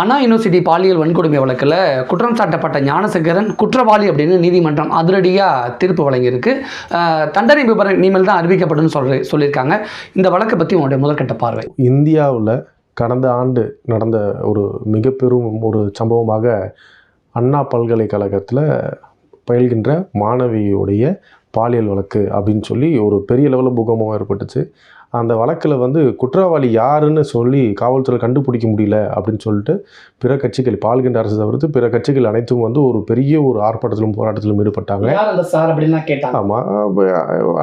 அண்ணா university பாலியல் வன்கொடுமை வழக்கில் குற்றம் சாட்டப்பட்ட ஞானசேகரன் குற்றவாளி அப்படின்னு நீதிமன்றம் அதிரடியாக தீர்ப்பு வழங்கியிருக்கு. தண்டனை விபரம் இனிமேல் தான் அறிவிக்கப்படும் சொல்ற சொல்லியிருக்காங்க. இந்த வழக்கை பற்றி உங்களுடைய முதற்கட்ட பார்வை. இந்தியாவில் கடந்த ஆண்டு நடந்த ஒரு மிக பெரும் ஒரு சம்பவமாக அண்ணா பல்கலைக்கழகத்தில் பயில்கின்ற மாணவியுடைய பாலியல் வழக்கு அப்படின்னு சொல்லி ஒரு பெரிய லெவலில் பூகம்பமாக ஏற்பட்டுச்சு. அந்த வழக்கில் வந்து குற்றவாளி யாருன்னு சொல்லி காவல்துறை கண்டுபிடிக்க முடியல அப்படின்னு சொல்லிட்டு பிற கட்சிகள் பால்கின்ற அரசு தவிர்த்து பிற கட்சிகள் அனைத்தும் வந்து ஒரு பெரிய ஒரு ஆர்ப்பாட்டத்திலும் போராட்டத்திலும் ஈடுபட்டாங்க. ஆமாம்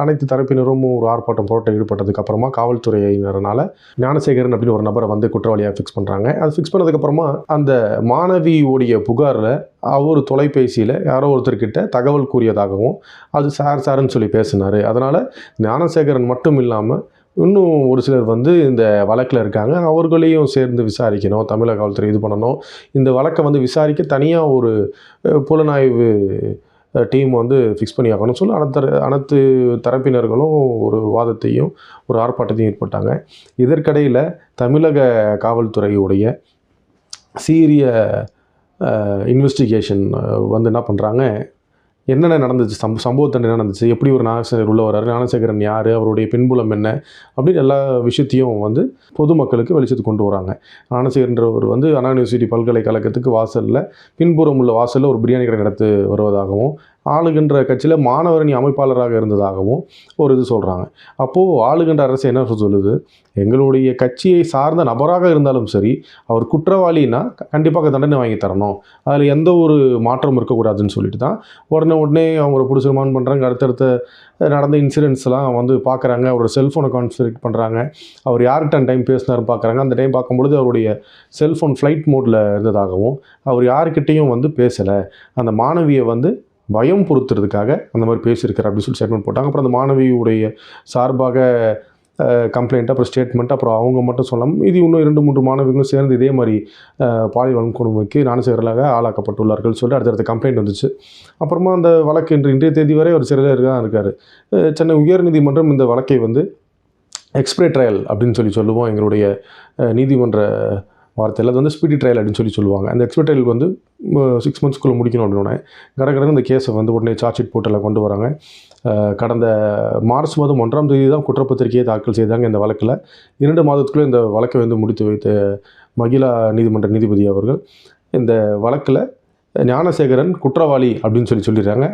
அனைத்து தரப்பினரும் ஒரு ஆர்ப்பாட்டம் போராட்டம் ஈடுபட்டதுக்கு அப்புறமா காவல்துறையினரனால ஞானசேகரன் அப்படின்னு ஒரு நபரை வந்து குற்றவாளியாக ஃபிக்ஸ் பண்ணுறாங்க அது ஃபிக்ஸ் பண்ணதுக்கப்புறமா அந்த மாணவியோடைய புகாரில் அவர் தொலைபேசியில் யாரோ ஒருத்தர்கிட்ட தகவல் கூறியதாகவும் அது சார் சார்னு சொல்லி பேசினார். அதனால் ஞானசேகரன் மட்டும் இல்லாமல் இன்னும் ஒரு சிலர் வந்து இந்த வழக்கில் இருக்காங்க. அவர்களையும் சேர்ந்து விசாரிக்கணும். தமிழக காவல்துறை இது பண்ணணும். இந்த வழக்கை வந்து விசாரிக்க தனியாக ஒரு புலனாய்வு டீம் வந்து ஃபிக்ஸ் பண்ணி ஆகணும் சொல்லி அனைத்து அனைத்து தரப்பினர்களும் ஒரு வாதத்தையும் ஒரு ஆர்ப்பாட்டத்தையும் ஏற்பட்டாங்க. இதற்கிடையில் தமிழக காவல்துறையுடைய சீரிய இன்வெஸ்டிகேஷன் வந்து என்ன பண்ணுறாங்க என்னென்ன நடந்துச்சு? சம்ப சம்பவத்தை என்ன நடந்துச்சு? எப்படி ஒரு நாகசேகர் உள்ள வராரு ஞானசேகரன் யார்? அவருடைய பின்புலம் என்ன? அப்படின்னு எல்லா விஷயத்தையும் வந்து பொதுமக்களுக்கு வெளிச்சத்து கொண்டு வராங்க. ஞானசேகரன்றவர் வந்து அண்ணா யூனிவர்சிட்டி பல்கலைக்கழகத்துக்கு வாசலில் பின்புறம் உள்ள வாசலில் ஒரு பிரியாணி கடை நடத்து வருவதாகவும் ஆளுகின்ற கட்சியில் மாணவரணி அமைப்பாளராக இருந்ததாகவும் ஒரு இது சொல்கிறாங்க அப்போது ஆளுகின்ற அரசு என்ன சொல்லுது? எங்களுடைய கட்சியை சார்ந்த நபராக இருந்தாலும் சரி அவர் குற்றவாளின்னா கண்டிப்பாக தண்டனை வாங்கி தரணும். அதில் எந்த ஒரு மாற்றம் இருக்கக்கூடாதுன்னு சொல்லிட்டு தான் உடனே உடனே அவங்கள பிடிச்சி ரிமாண்ட் பண்ணுறாங்க அடுத்தடுத்த நடந்த இன்சிடென்ட்ஸ்லாம் வந்து பார்க்குறாங்க அவரோட செல்ஃபோனை கான்சன்ட்ரேட் பண்ணுறாங்க அவர் யார்கிட்ட டைம் பேசினாருன்னு பார்க்குறாங்க அந்த டைம் பார்க்கும்பொழுது அவருடைய செல்ஃபோன் ஃப்ளைட் மோடில் இருந்ததாகவும் அவர் யாருக்கிட்டேயும் வந்து பேசலை. அந்த மாணவியை வந்து பயம் பொறுத்துறதுக்காக அந்த மாதிரி பேசியிருக்காரு அப்படின்னு சொல்லி ஸ்டேட்மெண்ட் போட்டாங்க. அப்புறம் அந்த மாணவியுடைய சார்பாக கம்ப்ளைண்ட் அப்புறம் ஸ்டேட்மெண்ட் அப்புறம் அவங்க மட்டும் சொல்லாமல் இது இன்னும் இரண்டு மூன்று மாணவிகளும் சேர்ந்து இதே மாதிரி பாலியல் வன்கொடுமைக்கு ஞானசேகரலாக ஆளாக்கப்பட்டுள்ளார்கள் சொல்லி அடுத்தடுத்த கம்ப்ளைண்ட் வந்துச்சு. அப்புறமா அந்த வழக்கு இன்று இன்றைய தேதி வரை ஒரு சிறையில் தான் இருக்கார். சென்னை உயர்நீதிமன்றம் இந்த வழக்கை வந்து எக்ஸ்பிரே ட்ரையல் அப்படின்னு சொல்லி சொல்லுவோம். எங்களுடைய நீதிமன்ற வார்த்தையில் அது வந்து ஸ்பீடி ட்ரையல் அப்படின்னு சொல்லி சொல்லுவாங்க. அந்த எக்ஸ்பீட் ட்ரையல் வந்து சிக்ஸ் மந்த்ஸ்க்குள்ளே முடிக்கணும் அப்படின்னு கடற்கடன் இந்த கேஸை வந்து உடனே சார்ஜ் ஷீட் போட்டு கொண்டு வராங்க. கடந்த மார்ச் மாதம் ஒன்றாம் தேதி தான் குற்றப்பத்திரிகையை தாக்கல் செய்தாங்க இந்த வழக்கில். இரண்டு மாதத்துக்குள்ளே இந்த வழக்கை வந்து முடித்து வைத்த மகிழா நீதிமன்ற நீதிபதி அவர்கள் இந்த வழக்கில் ஞானசேகரன் குற்றவாளி அப்படின்னு சொல்லி சொல்லிடுறாங்க